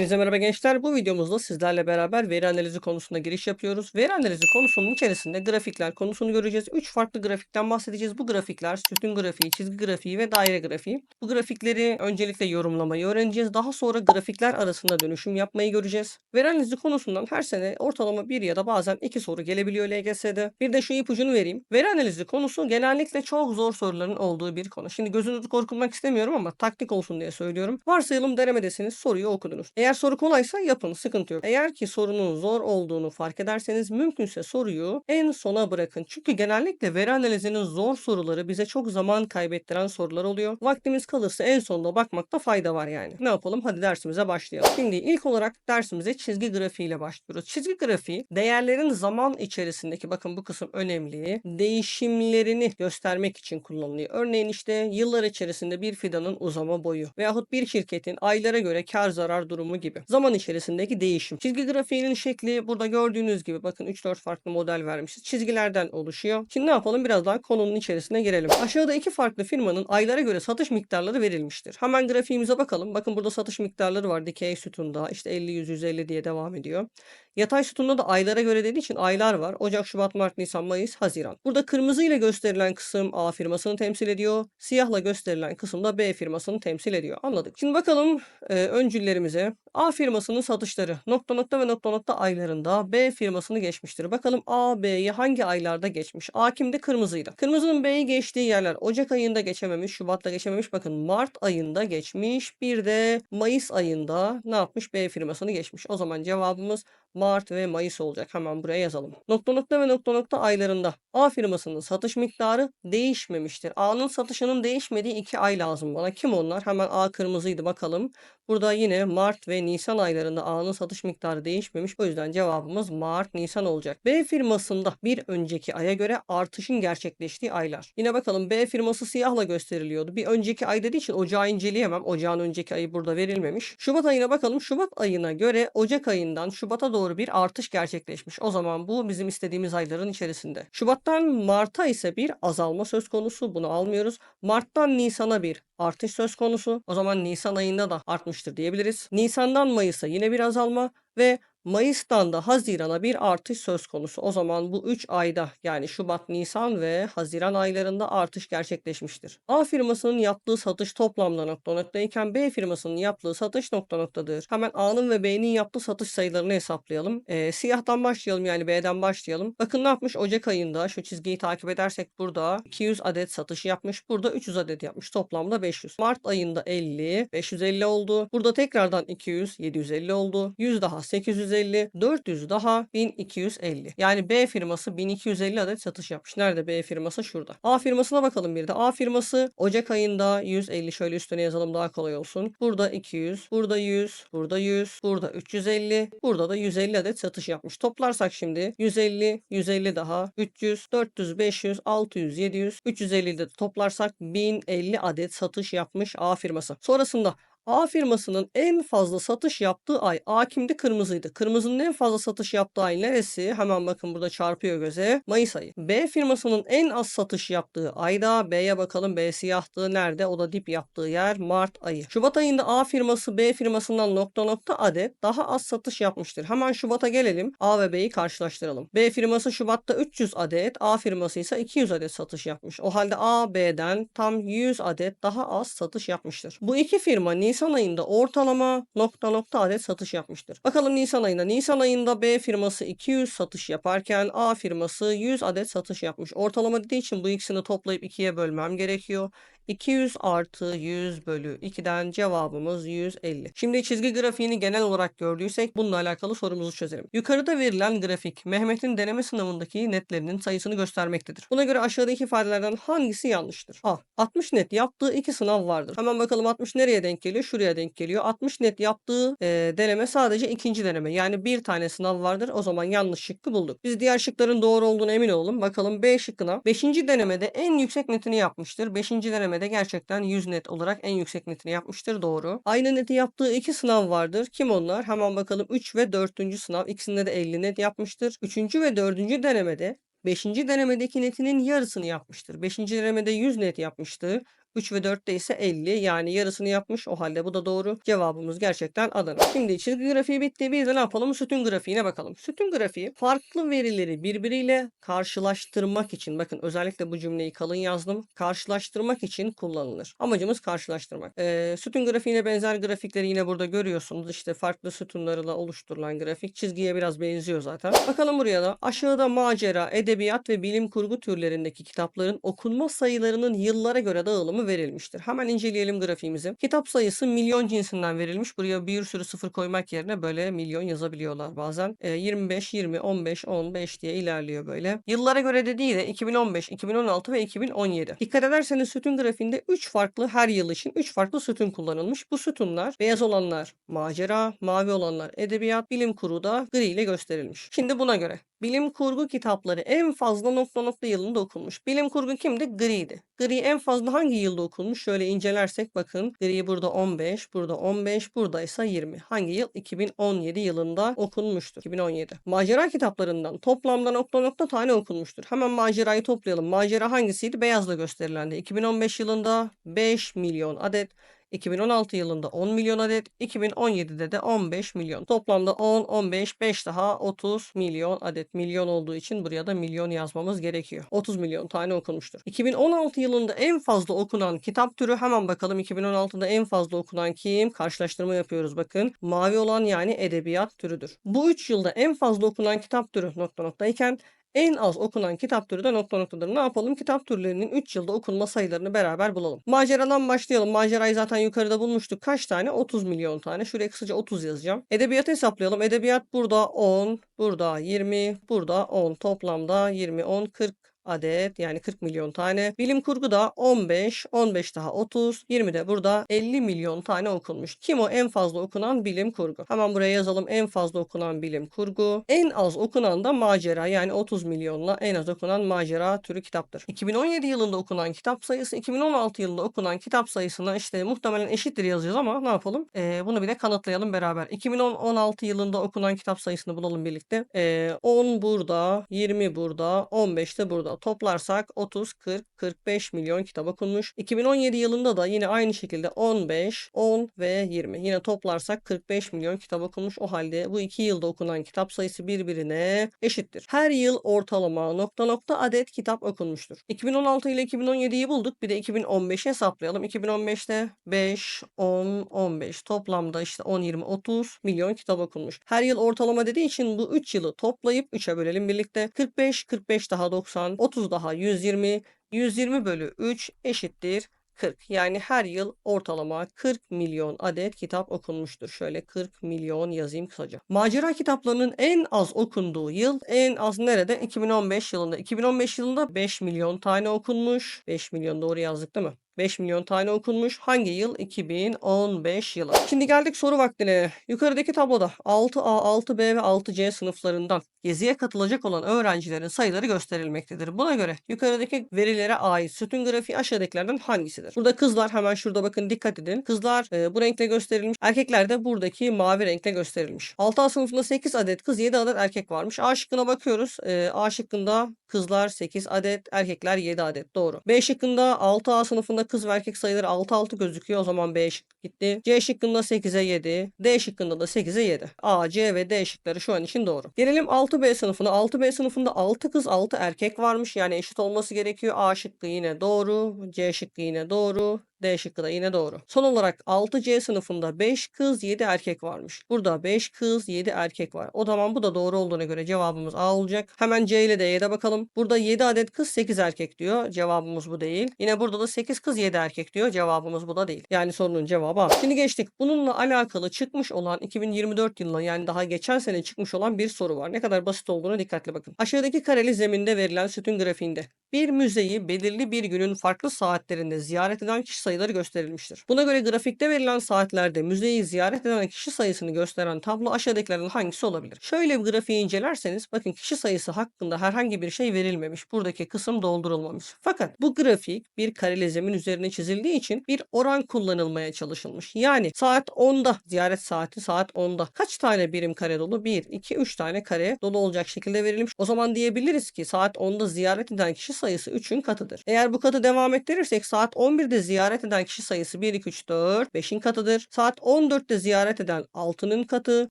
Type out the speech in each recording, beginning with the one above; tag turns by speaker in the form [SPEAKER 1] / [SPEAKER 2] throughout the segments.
[SPEAKER 1] Hepinize merhaba gençler. Bu videomuzda sizlerle beraber veri analizi konusunda giriş yapıyoruz. Veri analizi konusunun içerisinde grafikler konusunu göreceğiz. 3 farklı grafikten bahsedeceğiz. Bu grafikler sütun grafiği, çizgi grafiği ve daire grafiği. Bu grafikleri öncelikle yorumlamayı öğreneceğiz. Daha sonra grafikler arasında dönüşüm yapmayı göreceğiz. Veri analizi konusundan her sene ortalama bir ya da bazen iki soru gelebiliyor LGS'de. Bir de şu ipucunu vereyim. Veri analizi konusu genellikle çok zor soruların olduğu bir konu. Şimdi gözünüzü korkutmak istemiyorum ama taktik olsun diye söylüyorum. Varsayalım denemedesiniz soruyu okudunuz. Eğer soru kolaysa yapın sıkıntı yok. Eğer ki sorunun zor olduğunu fark ederseniz mümkünse soruyu en sona bırakın. Çünkü genellikle veri analizinin zor soruları bize çok zaman kaybettiren sorular oluyor. Vaktimiz kalırsa en sonunda bakmakta fayda var yani. Ne yapalım? Hadi dersimize başlayalım. Şimdi ilk olarak dersimize çizgi grafiği ile başlıyoruz. Çizgi grafiği değerlerin zaman içerisindeki bakın bu kısım önemli. Değişimlerini göstermek için kullanılıyor. Örneğin işte yıllar içerisinde bir fidanın uzama boyu veyahut bir şirketin aylara göre kar zarar durumu gibi. Zaman içerisindeki değişim. Çizgi grafiğinin şekli burada gördüğünüz gibi bakın 3-4 farklı model vermişiz. Çizgilerden oluşuyor. Şimdi ne yapalım? Biraz daha konunun içerisine girelim. Aşağıda iki farklı firmanın aylara göre satış miktarları verilmiştir. Hemen grafiğimize bakalım. Bakın burada satış miktarları var. Dikey sütunda işte 50 100 150 diye devam ediyor. Yatay sütunda da aylara göre dediği için aylar var. Ocak, Şubat, Mart, Nisan, Mayıs, Haziran. Burada kırmızı ile gösterilen kısım A firmasını temsil ediyor. Siyahla gösterilen kısım da B firmasını temsil ediyor. Anladık. Şimdi bakalım e, öncüllerimize. A firmasının satışları nokta nokta ve nokta nokta aylarında B firmasını geçmiştir. Bakalım A, B'yi hangi aylarda geçmiş? A kimde? Kırmızıydı. Kırmızının B'yi geçtiği yerler Ocak ayında geçememiş, Şubat'ta geçememiş. Bakın Mart ayında geçmiş. Bir de Mayıs ayında ne yapmış? B firmasını geçmiş. O zaman cevabımız Mart ve Mayıs olacak. Hemen buraya yazalım. Nokta nokta ve nokta nokta aylarında A firmasının satış miktarı değişmemiştir. A'nın satışının değişmediği iki ay lazım bana. Kim onlar? Hemen A kırmızıydı bakalım. Burada yine Mart ve Nisan aylarında A'nın satış miktarı değişmemiş. O yüzden cevabımız Mart, Nisan olacak. B firmasında bir önceki aya göre artışın gerçekleştiği aylar. Yine bakalım B firması siyahla gösteriliyordu. Bir önceki ay dediği için ocağı inceleyemem. Ocağın önceki ayı burada verilmemiş. Şubat ayına bakalım. Şubat ayına göre Ocak ayından Şubat'a doğru bir artış gerçekleşmiş. O zaman bu bizim istediğimiz ayların içerisinde. Şubat'tan Mart'a ise bir azalma söz konusu. Bunu almıyoruz. Mart'tan Nisan'a bir artış söz konusu. O zaman Nisan ayında da artmıştır diyebiliriz. Nisan'dan Mayıs'a yine bir azalma ve Mayıs'tan da Haziran'a bir artış söz konusu. O zaman bu 3 ayda yani Şubat, Nisan ve Haziran aylarında artış gerçekleşmiştir. A firmasının yaptığı satış toplamda nokta noktayken B firmasının yaptığı satış nokta noktadır. Hemen A'nın ve B'nin yaptığı satış sayılarını hesaplayalım. Ee, siyahtan başlayalım yani B'den başlayalım. Bakın ne yapmış Ocak ayında şu çizgiyi takip edersek burada 200 adet satış yapmış. Burada 300 adet yapmış. Toplamda 500. Mart ayında 50, 550 oldu. Burada tekrardan 200, 750 oldu. 100 daha 800 1250, 400 daha 1250. Yani B firması 1250 adet satış yapmış. Nerede B firması? Şurada. A firmasına bakalım bir de. A firması Ocak ayında 150 şöyle üstüne yazalım daha kolay olsun. Burada 200, burada 100, burada 100, burada 350, burada da 150 adet satış yapmış. Toplarsak şimdi 150, 150 daha 300, 400, 500, 600, 700, 350 de toplarsak 1050 adet satış yapmış A firması. Sonrasında A firmasının en fazla satış yaptığı ay. A? Kırmızıydı. Kırmızının en fazla satış yaptığı ay neresi? Hemen bakın burada çarpıyor göze. Mayıs ayı. B firmasının en az satış yaptığı ayda. B'ye bakalım. B siyahtı. Nerede? O da dip yaptığı yer. Mart ayı. Şubat ayında A firması B firmasından nokta nokta adet daha az satış yapmıştır. Hemen Şubat'a gelelim. A ve B'yi karşılaştıralım. B firması Şubat'ta 300 adet. A firması ise 200 adet satış yapmış. O halde A B'den tam 100 adet daha az satış yapmıştır. Bu iki firma Nisan ayında ortalama nokta nokta adet satış yapmıştır. Bakalım Nisan ayında. Nisan ayında B firması 200 satış yaparken A firması 100 adet satış yapmış. Ortalama dediği için bu ikisini toplayıp ikiye bölmem gerekiyor. 200 artı 100 bölü 2'den cevabımız 150. Şimdi çizgi grafiğini genel olarak gördüysek bununla alakalı sorumuzu çözelim. Yukarıda verilen grafik Mehmet'in deneme sınavındaki netlerinin sayısını göstermektedir. Buna göre aşağıdaki ifadelerden hangisi yanlıştır? A. 60 net yaptığı iki sınav vardır. Hemen bakalım 60 nereye denk geliyor? Şuraya denk geliyor. 60 net yaptığı e, deneme sadece ikinci deneme. Yani bir tane sınav vardır. O zaman yanlış şıkkı bulduk. Biz diğer şıkların doğru olduğunu emin olalım. Bakalım B şıkkına. 5. denemede en yüksek netini yapmıştır. 5. denemede gerçekten 100 net olarak en yüksek netini yapmıştır. Doğru. Aynı neti yaptığı iki sınav vardır. Kim onlar? Hemen bakalım 3 ve 4. sınav. İkisinde de 50 net yapmıştır. 3. ve 4. denemede 5. denemedeki netinin yarısını yapmıştır. 5. denemede 100 net yapmıştı. 3 ve 4'te ise 50 yani yarısını yapmış. O halde bu da doğru. Cevabımız gerçekten Adana. Şimdi çizgi grafiği bitti. Bir de ne yapalım? Sütun grafiğine bakalım. Sütun grafiği farklı verileri birbiriyle karşılaştırmak için bakın özellikle bu cümleyi kalın yazdım. Karşılaştırmak için kullanılır. Amacımız karşılaştırmak. Ee, sütun grafiğine benzer grafikleri yine burada görüyorsunuz. İşte farklı sütunlarla oluşturulan grafik. Çizgiye biraz benziyor zaten. Bakalım buraya da. Aşağıda macera, edebiyat ve bilim kurgu türlerindeki kitapların okunma sayılarının yıllara göre dağılımı verilmiştir. Hemen inceleyelim grafiğimizi. Kitap sayısı milyon cinsinden verilmiş. Buraya bir sürü sıfır koymak yerine böyle milyon yazabiliyorlar bazen. Ee, 25, 20, 15, 15 diye ilerliyor böyle. Yıllara göre dediği de 2015, 2016 ve 2017. Dikkat ederseniz sütun grafiğinde 3 farklı her yıl için 3 farklı sütun kullanılmış. Bu sütunlar beyaz olanlar macera, mavi olanlar edebiyat, bilim kurgu da gri ile gösterilmiş. Şimdi buna göre bilim kurgu kitapları en fazla nokta nokta yılında okunmuş. Bilim kurgu kimdi? Gri'ydi. Gri en fazla hangi yılda okunmuş? Şöyle incelersek bakın. Gri burada 15, burada 15, burada ise 20. Hangi yıl? 2017 yılında okunmuştur. 2017. Macera kitaplarından toplamda nokta nokta tane okunmuştur. Hemen macerayı toplayalım. Macera hangisiydi? Beyazla gösterilendi. 2015 yılında 5 milyon adet. 2016 yılında 10 milyon adet, 2017'de de 15 milyon. Toplamda 10, 15, 5 daha 30 milyon adet. Milyon olduğu için buraya da milyon yazmamız gerekiyor. 30 milyon tane okunmuştur. 2016 yılında en fazla okunan kitap türü hemen bakalım 2016'da en fazla okunan kim? Karşılaştırma yapıyoruz bakın. Mavi olan yani edebiyat türüdür. Bu 3 yılda en fazla okunan kitap türü nokta noktayken en az okunan kitap türü de nokta noktadır. Ne yapalım? Kitap türlerinin 3 yılda okunma sayılarını beraber bulalım. Maceradan başlayalım. Macerayı zaten yukarıda bulmuştuk. Kaç tane? 30 milyon tane. Şuraya kısaca 30 yazacağım. Edebiyat hesaplayalım. Edebiyat burada 10, burada 20, burada 10. Toplamda 20, 10, 40 adet yani 40 milyon tane. Bilim kurgu da 15, 15 daha 30, 20 de burada 50 milyon tane okunmuş. Kim o en fazla okunan bilim kurgu? Hemen buraya yazalım en fazla okunan bilim kurgu. En az okunan da macera yani 30 milyonla en az okunan macera türü kitaptır. 2017 yılında okunan kitap sayısı 2016 yılında okunan kitap sayısına işte muhtemelen eşittir yazacağız ama ne yapalım? Ee, bunu bir de kanıtlayalım beraber. 2016 yılında okunan kitap sayısını bulalım birlikte. Ee, 10 burada, 20 burada, 15 de burada toplarsak 30, 40, 45 milyon kitap okunmuş. 2017 yılında da yine aynı şekilde 15, 10 ve 20. Yine toplarsak 45 milyon kitap okunmuş. O halde bu iki yılda okunan kitap sayısı birbirine eşittir. Her yıl ortalama nokta nokta adet kitap okunmuştur. 2016 ile 2017'yi bulduk. Bir de 2015'i hesaplayalım. 2015'te 5, 10, 15 toplamda işte 10, 20, 30 milyon kitap okunmuş. Her yıl ortalama dediği için bu 3 yılı toplayıp 3'e bölelim birlikte. 45, 45 daha 90, 30 daha 120, 120 bölü 3 eşittir 40. Yani her yıl ortalama 40 milyon adet kitap okunmuştur. Şöyle 40 milyon yazayım kısaca. Macera kitaplarının en az okunduğu yıl en az nerede? 2015 yılında. 2015 yılında 5 milyon tane okunmuş. 5 milyon doğru yazdık değil mi? 5 milyon tane okunmuş. Hangi yıl? 2015 yılı. Şimdi geldik soru vaktine. Yukarıdaki tabloda 6A, 6B ve 6C sınıflarından geziye katılacak olan öğrencilerin sayıları gösterilmektedir. Buna göre yukarıdaki verilere ait sütun grafiği aşağıdakilerden hangisidir? Burada kızlar hemen şurada bakın dikkat edin. Kızlar e, bu renkle gösterilmiş. Erkekler de buradaki mavi renkle gösterilmiş. 6A sınıfında 8 adet kız 7 adet erkek varmış. A şıkkına bakıyoruz. E, A şıkkında kızlar 8 adet, erkekler 7 adet. Doğru. B şıkkında 6A sınıfında kız ve erkek sayıları 6-6 gözüküyor. O zaman B şıkkı gitti. C şıkkında 8'e 7. D şıkkında da 8'e 7. A, C ve D şıkları şu an için doğru. Gelelim 6B sınıfına. 6B sınıfında 6 kız 6 erkek varmış. Yani eşit olması gerekiyor. A şıkkı yine doğru. C şıkkı yine doğru. D şıkkı da yine doğru. Son olarak 6C sınıfında 5 kız 7 erkek varmış. Burada 5 kız 7 erkek var. O zaman bu da doğru olduğuna göre cevabımız A olacak. Hemen C ile D'ye de bakalım. Burada 7 adet kız 8 erkek diyor. Cevabımız bu değil. Yine burada da 8 kız 7 erkek diyor. Cevabımız bu da değil. Yani sorunun cevabı A. Şimdi geçtik. Bununla alakalı çıkmış olan 2024 yılına yani daha geçen sene çıkmış olan bir soru var. Ne kadar basit olduğunu dikkatli bakın. Aşağıdaki kareli zeminde verilen sütun grafiğinde bir müzeyi belirli bir günün farklı saatlerinde ziyaret eden kişi sayıları gösterilmiştir. Buna göre grafikte verilen saatlerde müzeyi ziyaret eden kişi sayısını gösteren tablo aşağıdakilerden hangisi olabilir? Şöyle bir grafiği incelerseniz bakın kişi sayısı hakkında herhangi bir şey verilmemiş. Buradaki kısım doldurulmamış. Fakat bu grafik bir kareli zemin üzerine çizildiği için bir oran kullanılmaya çalışılmış. Yani saat 10'da ziyaret saati saat 10'da kaç tane birim kare dolu? 1, 2, 3 tane kare dolu olacak şekilde verilmiş. O zaman diyebiliriz ki saat 10'da ziyaret eden kişi sayısı 3'ün katıdır. Eğer bu katı devam ettirirsek saat 11'de ziyaret eden kişi sayısı 1, 2, 3, 4, 5'in katıdır. Saat 14'te ziyaret eden 6'nın katı,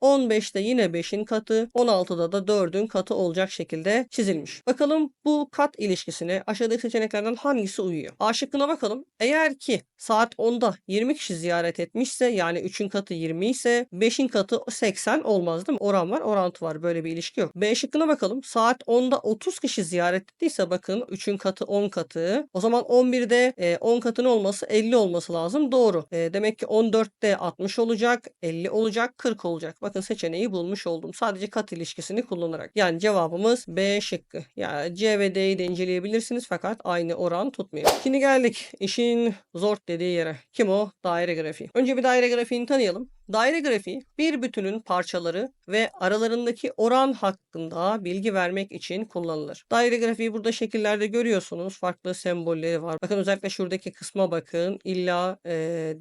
[SPEAKER 1] 15'te yine 5'in katı, 16'da da 4'ün katı olacak şekilde çizilmiş. Bakalım bu kat ilişkisine aşağıdaki seçeneklerden hangisi uyuyor? A şıkkına bakalım. Eğer ki saat 10'da 20 kişi ziyaret etmişse yani 3'ün katı 20 ise 5'in katı 80 olmaz değil mi? Oran var, orantı var. Böyle bir ilişki yok. B şıkkına bakalım. Saat 10'da 30 kişi ziyaret ettiyse bakın 3'ün katı 10 katı. O zaman 11'de e, 10 katın olması 50 olması lazım. Doğru. E, demek ki 14'te 60 olacak, 50 olacak, 40 olacak. Bakın seçeneği bulmuş oldum. Sadece kat ilişkisini kullanarak. Yani cevabımız B şıkkı. Yani C ve D'yi de inceleyebilirsiniz fakat aynı oran tutmuyor. Şimdi geldik işin zor dediği yere. Kim o? Daire grafiği. Önce bir daire grafiğini tanıyalım. Daire grafiği bir bütünün parçaları ve aralarındaki oran hakkında bilgi vermek için kullanılır. Daire grafiği burada şekillerde görüyorsunuz. Farklı sembolleri var. Bakın özellikle şuradaki kısma bakın. İlla e,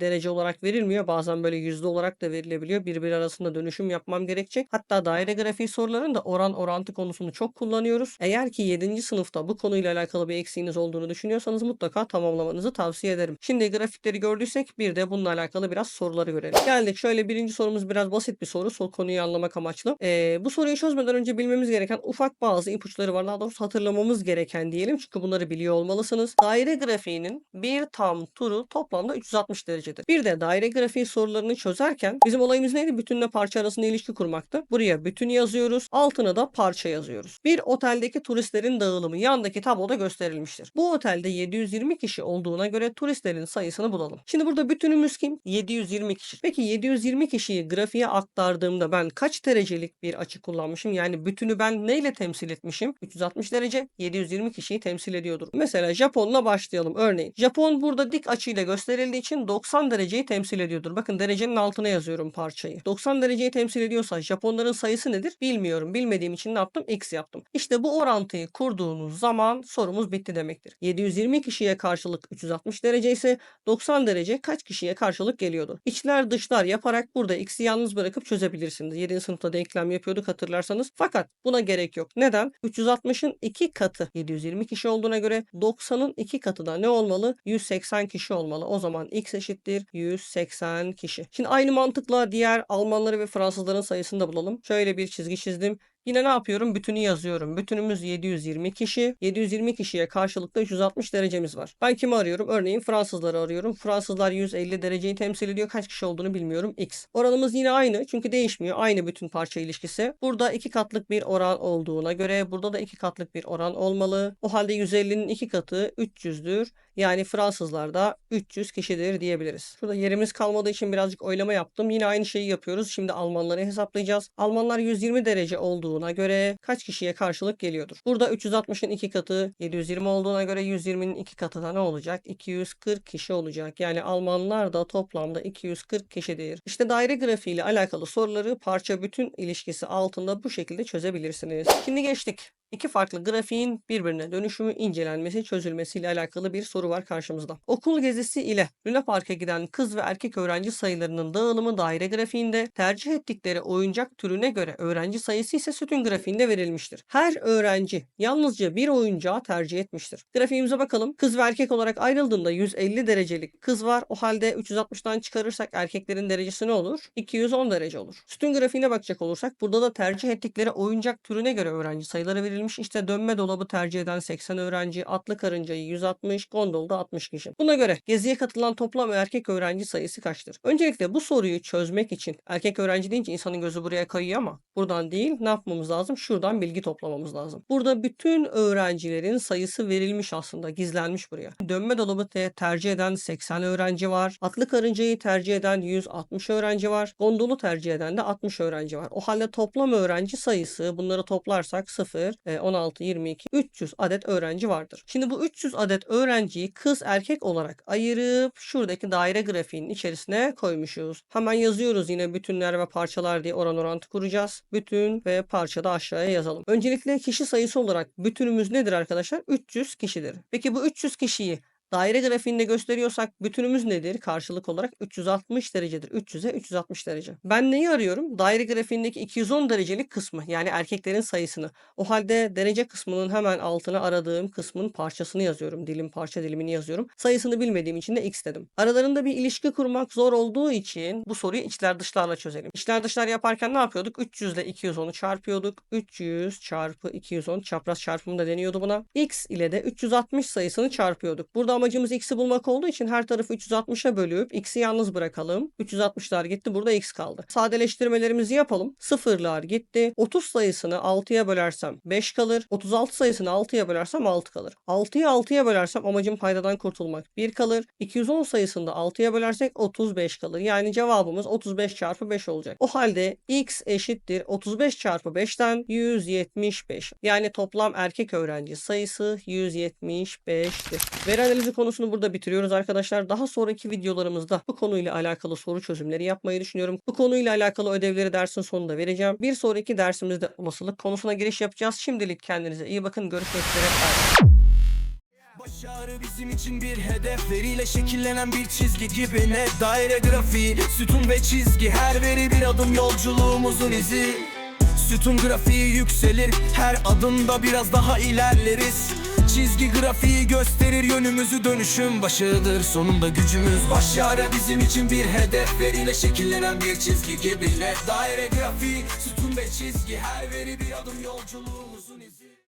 [SPEAKER 1] derece olarak verilmiyor. Bazen böyle yüzde olarak da verilebiliyor. Birbiri arasında dönüşüm yapmam gerekecek. Hatta daire grafiği sorularında oran orantı konusunu çok kullanıyoruz. Eğer ki 7. sınıfta bu konuyla alakalı bir eksiğiniz olduğunu düşünüyorsanız mutlaka tamamlamanızı tavsiye ederim. Şimdi grafikleri gördüysek bir de bununla alakalı biraz soruları görelim. Geldik şöyle birinci sorumuz biraz basit bir soru. Sol konuyu anlamak amaçlı. Ee, bu soruyu çözmeden önce bilmemiz gereken ufak bazı ipuçları var. Daha doğrusu hatırlamamız gereken diyelim. Çünkü bunları biliyor olmalısınız. Daire grafiğinin bir tam turu toplamda 360 derecedir. Bir de daire grafiği sorularını çözerken bizim olayımız neydi? Bütünle parça arasında ilişki kurmaktı. Buraya bütün yazıyoruz. Altına da parça yazıyoruz. Bir oteldeki turistlerin dağılımı yandaki tabloda gösterilmiştir. Bu otelde 720 kişi olduğuna göre turistlerin sayısını bulalım. Şimdi burada bütünümüz kim? 720 kişi. Peki 720 kişiyi grafiğe aktardığımda ben kaç derecelik bir açı kullanmışım? Yani bütünü ben neyle temsil etmişim? 360 derece 720 kişiyi temsil ediyordur. Mesela Japon'la başlayalım. Örneğin Japon burada dik açıyla gösterildiği için 90 dereceyi temsil ediyordur. Bakın derecenin altına yazıyorum parçayı. 90 dereceyi temsil ediyorsa Japonların sayısı nedir? Bilmiyorum. Bilmediğim için ne yaptım? X yaptım. İşte bu orantıyı kurduğunuz zaman sorumuz bitti demektir. 720 kişiye karşılık 360 derece ise 90 derece kaç kişiye karşılık geliyordu? İçler dışlar yaparak burada x'i yalnız bırakıp çözebilirsiniz. 7. sınıfta denklem yapıyorduk hatırlarsanız. Fakat buna gerek yok. Neden? 360'ın 2 katı 720 kişi olduğuna göre 90'ın 2 katı da ne olmalı? 180 kişi olmalı. O zaman x eşittir 180 kişi. Şimdi aynı mantıkla diğer Almanları ve Fransızların sayısını da bulalım. Şöyle bir çizgi çizdim. Yine ne yapıyorum? Bütünü yazıyorum. Bütünümüz 720 kişi. 720 kişiye karşılıklı 360 derecemiz var. Ben kimi arıyorum? Örneğin Fransızları arıyorum. Fransızlar 150 dereceyi temsil ediyor. Kaç kişi olduğunu bilmiyorum. X. Oranımız yine aynı. Çünkü değişmiyor. Aynı bütün parça ilişkisi. Burada iki katlık bir oran olduğuna göre burada da iki katlık bir oran olmalı. O halde 150'nin iki katı 300'dür. Yani Fransızlar da 300 kişidir diyebiliriz. Şurada yerimiz kalmadığı için birazcık oylama yaptım. Yine aynı şeyi yapıyoruz. Şimdi Almanları hesaplayacağız. Almanlar 120 derece olduğuna göre kaç kişiye karşılık geliyordur? Burada 360'ın 2 katı 720 olduğuna göre 120'nin 2 katı da ne olacak? 240 kişi olacak. Yani Almanlar da toplamda 240 kişidir. İşte daire grafiği ile alakalı soruları parça bütün ilişkisi altında bu şekilde çözebilirsiniz. Şimdi geçtik. İki farklı grafiğin birbirine dönüşümü, incelenmesi, çözülmesiyle alakalı bir soru var karşımızda. Okul gezisi ile Luna Park'a giden kız ve erkek öğrenci sayılarının dağılımı daire grafiğinde, tercih ettikleri oyuncak türüne göre öğrenci sayısı ise sütun grafiğinde verilmiştir. Her öğrenci yalnızca bir oyuncağı tercih etmiştir. Grafiğimize bakalım. Kız ve erkek olarak ayrıldığında 150 derecelik kız var. O halde 360'tan çıkarırsak erkeklerin derecesi ne olur? 210 derece olur. Sütun grafiğine bakacak olursak burada da tercih ettikleri oyuncak türüne göre öğrenci sayıları verilmiştir verilmiş. İşte dönme dolabı tercih eden 80 öğrenci, atlı karıncayı 160, gondolda 60 kişi. Buna göre geziye katılan toplam erkek öğrenci sayısı kaçtır? Öncelikle bu soruyu çözmek için erkek öğrenci deyince insanın gözü buraya kayıyor ama buradan değil ne yapmamız lazım? Şuradan bilgi toplamamız lazım. Burada bütün öğrencilerin sayısı verilmiş aslında gizlenmiş buraya. Dönme dolabı te tercih eden 80 öğrenci var. Atlı karıncayı tercih eden 160 öğrenci var. Gondolu tercih eden de 60 öğrenci var. O halde toplam öğrenci sayısı bunları toplarsak 0, 16, 22, 300 adet öğrenci vardır. Şimdi bu 300 adet öğrenciyi kız erkek olarak ayırıp şuradaki daire grafiğinin içerisine koymuşuz. Hemen yazıyoruz yine bütünler ve parçalar diye oran orantı kuracağız. Bütün ve parça da aşağıya yazalım. Öncelikle kişi sayısı olarak bütünümüz nedir arkadaşlar? 300 kişidir. Peki bu 300 kişiyi Daire grafiğinde gösteriyorsak bütünümüz nedir? Karşılık olarak 360 derecedir. 300'e 360 derece. Ben neyi arıyorum? Daire grafiğindeki 210 derecelik kısmı yani erkeklerin sayısını. O halde derece kısmının hemen altına aradığım kısmın parçasını yazıyorum. Dilim parça dilimini yazıyorum. Sayısını bilmediğim için de x dedim. Aralarında bir ilişki kurmak zor olduğu için bu soruyu içler dışlarla çözelim. İçler dışlar yaparken ne yapıyorduk? 300 ile 210'u çarpıyorduk. 300 çarpı 210 çapraz çarpımı da deniyordu buna. x ile de 360 sayısını çarpıyorduk. Burada amacımız x'i bulmak olduğu için her tarafı 360'a bölüp x'i yalnız bırakalım. 360'lar gitti. Burada x kaldı. Sadeleştirmelerimizi yapalım. Sıfırlar gitti. 30 sayısını 6'ya bölersem 5 kalır. 36 sayısını 6'ya bölersem 6 kalır. 6'yı 6'ya bölersem amacım paydadan kurtulmak 1 kalır. 210 sayısını da 6'ya bölersek 35 kalır. Yani cevabımız 35 çarpı 5 olacak. O halde x eşittir 35 çarpı 5'ten 175. Yani toplam erkek öğrenci sayısı 175'tir. Veri analizi konusunu burada bitiriyoruz arkadaşlar. Daha sonraki videolarımızda bu konuyla alakalı soru çözümleri yapmayı düşünüyorum. Bu konuyla alakalı ödevleri dersin sonunda vereceğim. Bir sonraki dersimizde olasılık konusuna giriş yapacağız. Şimdilik kendinize iyi bakın. Görüşmek üzere.
[SPEAKER 2] Başarı bizim için bir hedef Veriyle şekillenen bir çizgi gibi ne Daire grafiği, sütun ve çizgi Her veri bir adım yolculuğumuzun izi Sütun grafiği yükselir Her adımda biraz daha ilerleriz Çizgi grafiği gösterir yönümüzü dönüşüm başıdır Sonunda gücümüz. Başarı bizim için bir hedef Veriyle şekillenen bir çizgi gibi. Daire grafiği, sütun ve çizgi Her veri bir adım yolculuğumuzun izi